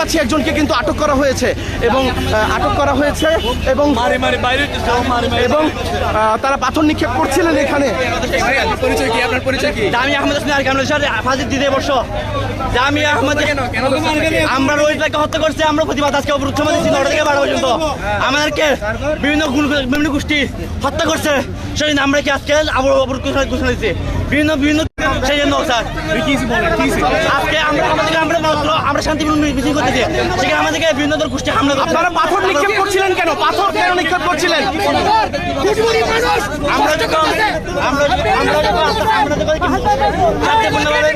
পাচ্ছি একজনকে কিন্তু আটক করা হয়েছে এবং আটক করা হয়েছে এবং এবং তারা পাথর নিক্ষেপ করছিলেন এখানে। পরিচয় কি? আপনার পরিচয় কি? জামি আহমেদ হোসেন কামরুল স্যার ফাঁসি দিতে বসো। জামি আহমেদ আমরা রোহিতকে হত্যা করছি আমরা প্রতিবাদ আজকে অবরুদ্ধ দিচ্ছি নটা থেকে বারো পর্যন্ত। আমাদেরকে বিভিন্ন গুণ- বিভিন্ন গোষ্ঠী হত্যা করছে। সেই জন্য আমরা কি আজকে আবার অবরোধ ঘোষণা ঘোষণা দিচ্ছি? বিভিন্ন বিভিন্ন সেই জন্য স্যার। আজকে আমরা আমাদেরকে আমরা শান্তিপূর্ণ মিছিল সেখানে আমাদেরকে বিভিন্ন ধর গোষ্ঠী হামলা করছে আপনারা পাথর নিক্ষেপ করছিলেন কেন? পাথর কেন নিক্ষেপ করছিলেন? আমরা যখন আমরা আমরা যখন আমরা যখন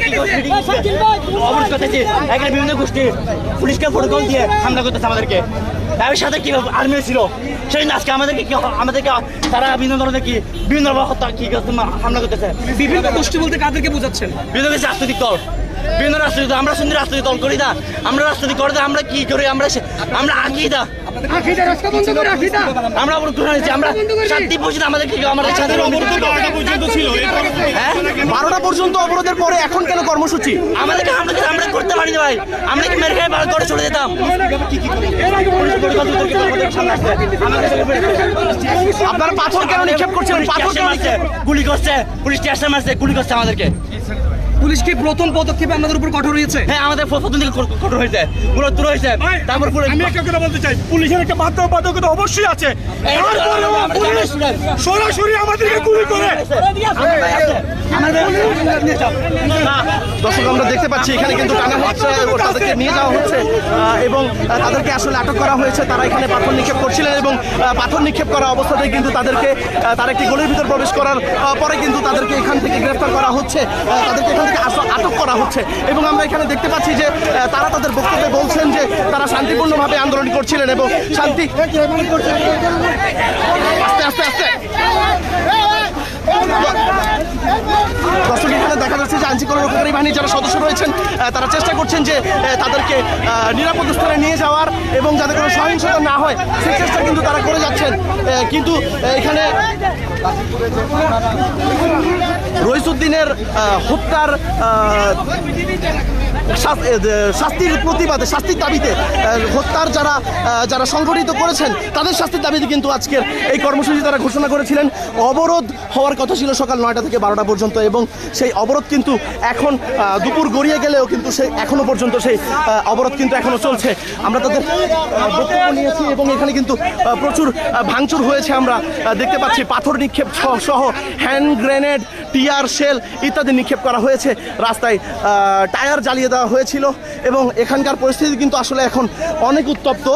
কি করছি, অবরোধ করতেছি এখানে বিভিন্ন গোষ্ঠী পুলিশকে প্রোটোকল দিয়ে হামলা করতেছে আমাদেরকে। তার সাথে কি আর্মি ছিল? সেই আজকে আমাদেরকে কি আমাদেরকে তারা বিভিন্ন ধরনের কি বিভিন্ন হত্যা কি হামলা করতেছে। বিভিন্ন গোষ্ঠী বলতে কাদেরকে বোঝাচ্ছেন? বিভিন্ন রাজনৈতিক দল। বিভিন্ন দল আমরা শুধু রাজনৈতিক দল করি না। আমরা রাজনৈতিক করে আমরা কি করি? আমরা আমরা আঁকি না আমরা অবরোধ ঘোষণা দিচ্ছি আমরা শান্তি পর্যন্ত আমাদের ছিল হ্যাঁ? বারোটা পর্যন্ত অবরোধের পরে এখন কেন কর্মসূচি? আমাদেরকে আমরা আমরা করতে পারিনি ভাই? আমরা কি মেরে খেয়ে বার করে চলে যেতাম? দিত। আপনারা পাথর কেন নিক্ষেপ করছিলেন পাথর গুলি করছে পুলিশ টিয়ারশেল মারছে গুলি করছে আমাদেরকে। পুলিশ কি প্রথম পদক্ষেপে আপনাদের উপর কঠোর হয়েছে হ্যাঁ আমাদের প্রথম দিকে কঠোর- হয়েছে পুরো দূর হয়েছে তারপর পুরো আমি একটা কথা বলতে চাই পুলিশের একটা বাধ্যবাধকতা অবশ্যই আছে তারপরেও পুলিশ সরাসরি আমাদেরকে গুলি করে দর্শক আমরা দেখতে পাচ্ছি এখানে কিন্তু টানা হচ্ছে তাদেরকে নিয়ে যাওয়া হচ্ছে এবং তাদেরকে আসলে আটক করা হয়েছে তারা এখানে পাথর নিক্ষেপ করছিলেন এবং পাথর নিক্ষেপ করা অবস্থাতেই কিন্তু তাদেরকে তার একটি গলির ভিতর প্রবেশ করার পরে কিন্তু তাদেরকে এখান থেকে গ্রেফতার করা হচ্ছে তাদেরকে এখান থেকে আটক করা হচ্ছে। এবং আমরা এখানে দেখতে পাচ্ছি যে তারা তাদের বক্তব্যে বলছেন যে, তারা শান্তিপূর্ণভাবে আন্দোলন করছিলেন এবং শান্তি যে বাহিনীর যারা সদস্য রয়েছেন তারা চেষ্টা করছেন যে তাদেরকে নিরাপদ স্থানে নিয়ে যাওয়ার এবং যাদের কোনো সহিংসতা না হয় সেই চেষ্টা কিন্তু তারা করে যাচ্ছেন। কিন্তু এখানে রইসুদ্দিনের হত্যার শাস্তির প্রতিবাদে, শাস্তির দাবিতে হত্যার যারা যারা সংগঠিত করেছেন, তাদের শাস্তির দাবিতে কিন্তু আজকের এই কর্মসূচি তারা ঘোষণা করেছিলেন। অবরোধ হওয়ার কথা ছিল সকাল নয়টা থেকে বারোটা পর্যন্ত এবং সেই অবরোধ কিন্তু এখন দুপুর গড়িয়ে গেলেও কিন্তু সেই এখনও পর্যন্ত সেই অবরোধ কিন্তু এখনও চলছে। আমরা তাদের বক্তব্য নিয়েছি এবং এখানে কিন্তু প্রচুর ভাঙচুর হয়েছে আমরা দেখতে পাচ্ছি। পাথর নিক্ষেপ সহ হ্যান্ড গ্রেনেড টিয়ার শেল ইত্যাদি নিক্ষেপ করা হয়েছে। রাস্তায় টায়ার জ্বালিয়ে দেওয়া হয়েছিল এবং এখানকার পরিস্থিতি কিন্তু আসলে এখন অনেক উত্তপ্ত।